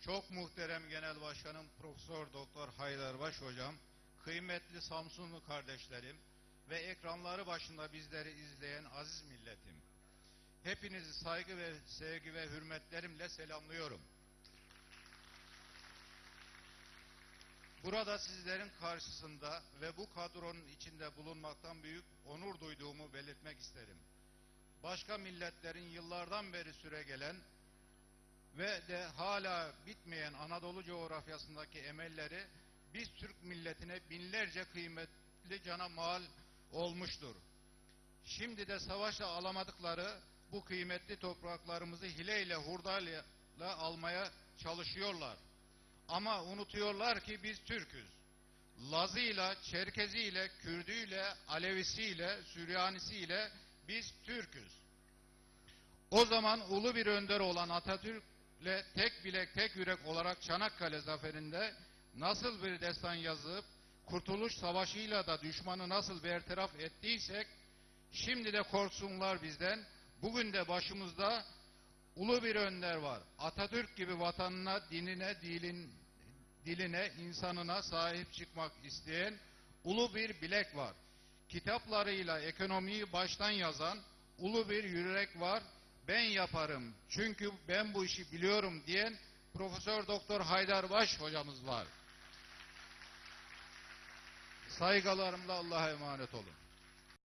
çok muhterem Genel Başkanım Profesör Doktor Haydarbaş Hocam, kıymetli Samsunlu kardeşlerim ve ekranları başında bizleri izleyen aziz milletim. Hepinizi saygı ve sevgi ve hürmetlerimle selamlıyorum. Burada sizlerin karşısında ve bu kadronun içinde bulunmaktan büyük onur duyduğumu belirtmek isterim. Başka milletlerin yıllardan beri süre gelen ve de hala bitmeyen Anadolu coğrafyasındaki emelleri biz Türk milletine binlerce kıymetli cana mal olmuştur. Şimdi de savaşla alamadıkları bu kıymetli topraklarımızı hileyle hurdayla almaya çalışıyorlar. Ama unutuyorlar ki biz Türk'üz. Lazıyla, Çerkeziyle, Kürdüyle, Alevisiyle, Süryanisiyle biz Türk'üz. O zaman ulu bir önder olan Atatürk'le tek bilek tek yürek olarak Çanakkale zaferinde nasıl bir destan yazıp Kurtuluş Savaşı'yla da düşmanı nasıl bertaraf ettiysek şimdi de korksunlar bizden. Bugün de başımızda ulu bir önder var. Atatürk gibi vatanına, dinine, dilin, diline, insanına sahip çıkmak isteyen ulu bir bilek var. Kitaplarıyla ekonomiyi baştan yazan ulu bir yürek var. Ben yaparım çünkü ben bu işi biliyorum diyen Profesör Doktor Haydar Baş hocamız var. Saygılarımla Allah'a emanet olun.